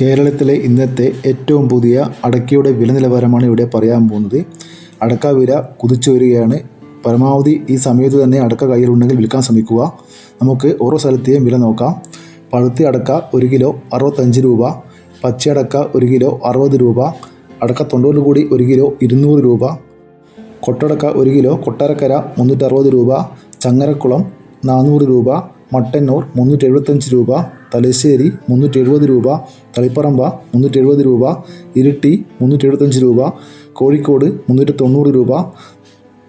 കേരളത്തിലെ ഇന്നത്തെ ഏറ്റവും പുതിയ അടക്കയുടെ വില നിലവാരമാണ് ഇവിടെ പറയാൻ പോകുന്നത്. അടക്ക വില കുതിച്ചു വരികയാണ്. പരമാവധി ഈ സമയത്ത് തന്നെ അടക്ക കയ്യിലുണ്ടെങ്കിൽ വിൽക്കാൻ ശ്രമിക്കുക. നമുക്ക് ഓരോ സ്ഥലത്തെയും വില നോക്കാം. പഴുത്തി അടക്ക ഒരു കിലോ അറുപത്തഞ്ച് രൂപ പച്ചയടക്ക ഒരു കിലോ അറുപത് രൂപ അടക്ക തൊണ്ടോട് കൂടി ഒരു കിലോ ഇരുന്നൂറ് രൂപ കൊട്ടടക്ക ഒരു കിലോ കൊട്ടാരക്കര മുന്നൂറ്ററുപത് രൂപ ചങ്ങരക്കുളം നാനൂറ് രൂപ മട്ടന്നൂർ മുന്നൂറ്റി എഴുപത്തഞ്ച് രൂപ തലശ്ശേരി മുന്നൂറ്റി എഴുപത് രൂപ തളിപ്പറമ്പ മുന്നൂറ്റി എഴുപത് രൂപ ഇരിട്ടി മുന്നൂറ്റി എഴുപത്തഞ്ച് രൂപ കോഴിക്കോട് മുന്നൂറ്റി തൊണ്ണൂറ് രൂപ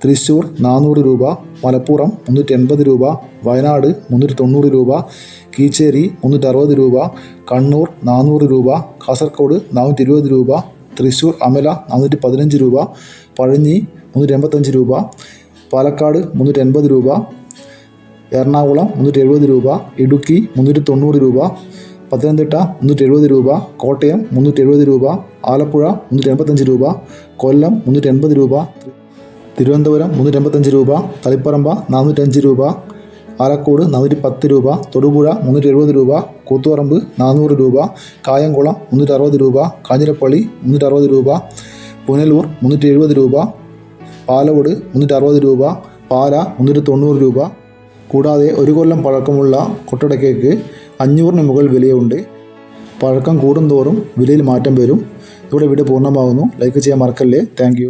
തൃശ്ശൂർ നാനൂറ് രൂപ മലപ്പുറം മുന്നൂറ്റി എൺപത് രൂപ വയനാട് മുന്നൂറ്റി തൊണ്ണൂറ് രൂപ കീച്ചേരി മുന്നൂറ്റി അറുപത് രൂപ കണ്ണൂർ നാനൂറ് രൂപ കാസർഗോഡ് നാനൂറ്റി ഇരുപത് രൂപ തൃശ്ശൂർ അമല നാനൂറ്റി പതിനഞ്ച് രൂപ പഴഞ്ഞി മുന്നൂറ്റി എൺപത്തഞ്ച് രൂപ പാലക്കാട് മുന്നൂറ്റി എൺപത് രൂപ എറണാകുളം മുന്നൂറ്റി എഴുപത് രൂപ ഇടുക്കി മുന്നൂറ്റി തൊണ്ണൂറ് രൂപ പത്തനംതിട്ട മുന്നൂറ്റി എഴുപത് രൂപ കോട്ടയം മുന്നൂറ്റി എഴുപത് രൂപ ആലപ്പുഴ മുന്നൂറ്റി എൺപത്തഞ്ച് രൂപ കൊല്ലം മുന്നൂറ്റി എൺപത് രൂപ തിരുവനന്തപുരം മുന്നൂറ്റി എൺപത്തഞ്ച് രൂപ തളിപ്പറമ്പ നാനൂറ്റഞ്ച് രൂപ ആലക്കോട് നാനൂറ്റി പത്ത് രൂപ തൊടുപുഴ മുന്നൂറ്റി എഴുപത് രൂപ കൂത്തുപറമ്പ് നാനൂറ് രൂപ കായംകുളം മുന്നൂറ്റി അറുപത് രൂപ കാഞ്ഞിരപ്പള്ളി മുന്നൂറ്റി അറുപത് രൂപ പുനലൂർ മുന്നൂറ്റി എഴുപത് രൂപ പാലോട് മുന്നൂറ്റി അറുപത് രൂപ പാല മുന്നൂറ്റി തൊണ്ണൂറ് രൂപ കൂടാതെ ഒരു കൊല്ലം പഴക്കമുള്ള കൊട്ടടക്കയ്ക്ക് അഞ്ഞൂറിന് മുകളിൽ വിലയുണ്ട്. പഴക്കം കൂടുന്തോറും വിലയിൽ മാറ്റം വരും. ഇവിടെ വീട് പൂർണമാകുന്നു. ലൈക്ക് ചെയ്യാൻ മറക്കല്ലേ. താങ്ക്